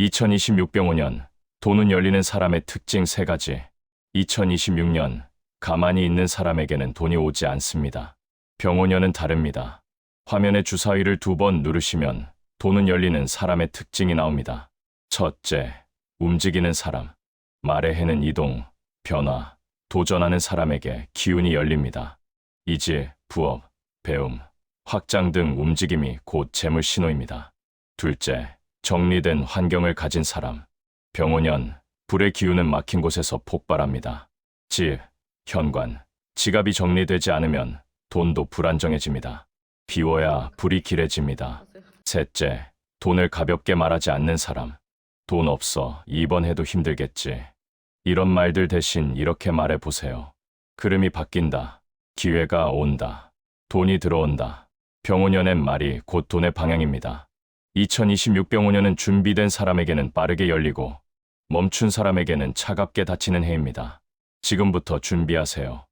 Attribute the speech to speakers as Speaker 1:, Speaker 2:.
Speaker 1: 2026 병원년 돈은 열리는 사람의 특징 세 가지. 2026년 가만히 있는 사람에게는 돈이 오지 않습니다. 병원년은 다릅니다. 화면의 주사위를 두 번 누르시면 돈은 열리는 사람의 특징이 나옵니다. 첫째, 움직이는 사람. 말의 해는 이동, 변화, 도전하는 사람에게 기운이 열립니다. 이직, 부업, 배움, 확장 등 움직임이 곧 재물 신호입니다. 둘째, 정리된 환경을 가진 사람. 병원년, 불의 기운은 막힌 곳에서 폭발합니다. 집, 현관, 지갑이 정리되지 않으면 돈도 불안정해집니다. 비워야 불이 길해집니다. 셋째, 돈을 가볍게 말하지 않는 사람. 돈 없어 이번 해도 힘들겠지. 이런 말들 대신 이렇게 말해 보세요. 흐름이 바뀐다. 기회가 온다. 돈이 들어온다. 병원년의 말이 곧 돈의 방향입니다. 2026 병원년은 준비된 사람에게는 빠르게 열리고 멈춘 사람에게는 차갑게 닫히는 해입니다. 지금부터 준비하세요.